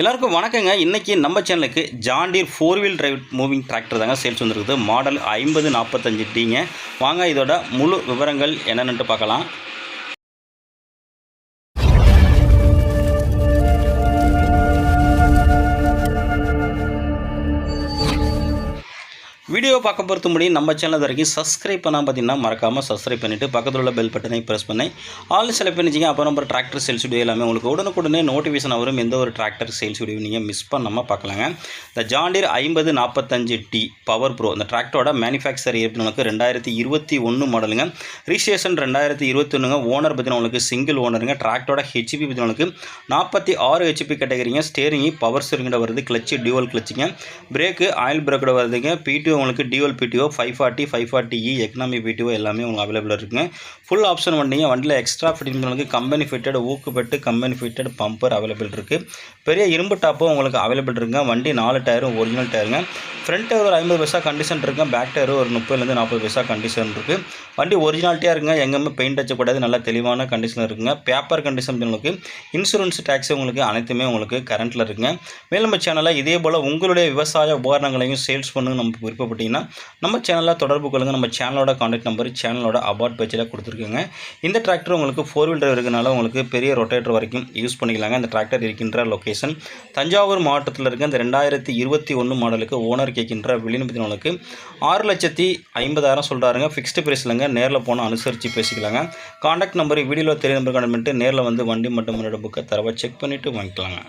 எல்லாருக்கும் வணக்கங்க. இன்றைக்கி நம்ம சேனலுக்கு John Deere four wheel drive moving tractor தாங்க சேல்ஸ் வந்துருக்குது. மாடல் ஐம்பது நாற்பத்தஞ்சு டீங்க வாங்க இதோட முழு விவரங்கள் என்னென்னுட்டு பார்க்கலாம். வீடியோ பார்க்க பொறுத்த முடியும் நம்ம சேனல் வரைக்கும் சப்ஸ்கிரைப் பண்ணால் பார்த்தீங்கன்னா மறக்காமல் சப்ஸ்கிரைப் பண்ணிவிட்டு பக்கத்தில் உள்ள பெல் பட்டனை ப்ரெஸ் பண்ணி ஆல் செலக்ட் பண்ணிச்சிங்க அப்புறம் நம்ம டிராக்டர் சேல்ஸ் வீடியோ எல்லாமே உங்களுக்கு உடனுக்குடனே நோட்டிஃபிகேஷன் வரும். எந்த ஒரு டிராக்டர் சேல்ஸ் வீடியோ நீங்கள் மிஸ் பண்ணாமல் பார்க்கலாங்க. இந்த ஜாண்டிர் ஐம்பது நாற்பத்தஞ்சு டி பவர் ப்ரோ இந்த டிராக்டரோட மேனுஃபேக்சர் இயர் நமக்கு ரெண்டாயிரத்தி இருபத்தி ஒன்று மாடலுங்க ரிஜிஸ்ட்ரேஷன் ரெண்டாயிரத்தி இருபத்தி ஒன்றுங்க ஓனர் பற்றின உங்களுக்கு சிங்கிள் ஓனருங்க டிராக்டரோட ஹெச்பி பற்றின உங்களுக்கு நாற்பத்தி ஆறு ஹெச்பி கேட்டகரிங்க. ஸ்டேரிங் பவர் ஸ்டேரிங்கோட வருது. கிளச்சு டியூவல் கிளச்சுங்க பிரேக்கு ஆயில் பிரேக்கோட வருதுங்க. பிடி உங்களுக்கு dual PTO five forty five forty E economy PTO எல்லாமே உங்களுக்கு அவைலபிள் இருக்குங்க. ஃபுல் ஆப்ஷன் வண்டிங்க வண்டியில் எக்ஸ்ட்ரா ஃபிட்டிங் உங்களுக்கு கம்பெனி ஃபிட்டட் ஊக்குப்பட்டு கம்பெனி ஃபிட்டட் பம்பர் அவைலபிள் இருக்குது பெரிய இரும்பு டாப்பும் உங்களுக்கு அவைலபிள் இருக்குங்க. வண்டி நாலு டயரும் ஒரிஜினல் டயருங்க ஃப்ரண்ட் டயர் ஒரு ஐம்பது பைசா கண்டிஷன் இருக்குது பேக் டயர் ஒரு முப்பதுலேருந்து நாற்பது பைசா கண்டிஷன் இருக்குது வண்டி ஒரிஜினாலிட்டியாக இருக்குங்க எங்கேயுமே பெயிண்ட் அடிச்சக்கூடாது நல்ல தெளிவான கண்டிஷன் இருக்குங்க பேப்பர் கண்டிஷன் உங்களுக்கு இன்சூரன்ஸ் டேக்ஸ் உங்களுக்கு அனைத்துமே உங்களுக்கு கரண்ட்டில் இருக்குங்க. மேலும் நம்ம சேனலில் இதே போல் உங்களுடைய விவசாய உபகரணங்களையும் சேல்ஸ் பண்ணுங்க நம்ம விருப்பப்பட்டீங்கன்னா நம்ம சேனலில் தொடர்பு கொள்ளுங்கள் நம்ம சேனலோட காண்டாக்ட் நம்பர் சேனலோட அபார்ட் பேஜில் கொடுத்துருக்குங்க. இந்த டிராக்டர் உங்களுக்கு ஃபோர் வீல் டிரைவ் இருக்கனால உங்களுக்கு பெரிய ரொட்டேட்டர் வரைக்கும் யூஸ் பண்ணிக்கலாங்க. இந்த டிராக்டர் இருக்கின்ற லொக்கேஷன் தஞ்சாவூர் மாவட்டத்தில் இருக்க இந்த ரெண்டாயிரத்தி இருபத்தி ஒன்று மாடலுக்கு ஓனர் கேட்கின்ற விளிம்பத்தினவங்களுக்கு ஆறு லட்சத்தி ஐம்பதாயிரம் சொல்கிறாருங்க ஃபிக்ஸ்டு பிரைஸ்லங்க நேரில் போனால் அனுசரித்து பேசிக்கலாங்க. காண்டாக்ட் நம்பர் வீடியோவில் தெரிய நம்பர் கான்டாக்ட் பண்ணிட்டு நேரில் வந்து வண்டி மட்டும் முன்னோட புக்கை தரவை செக் பண்ணிவிட்டு வாங்கிக்கலாங்க.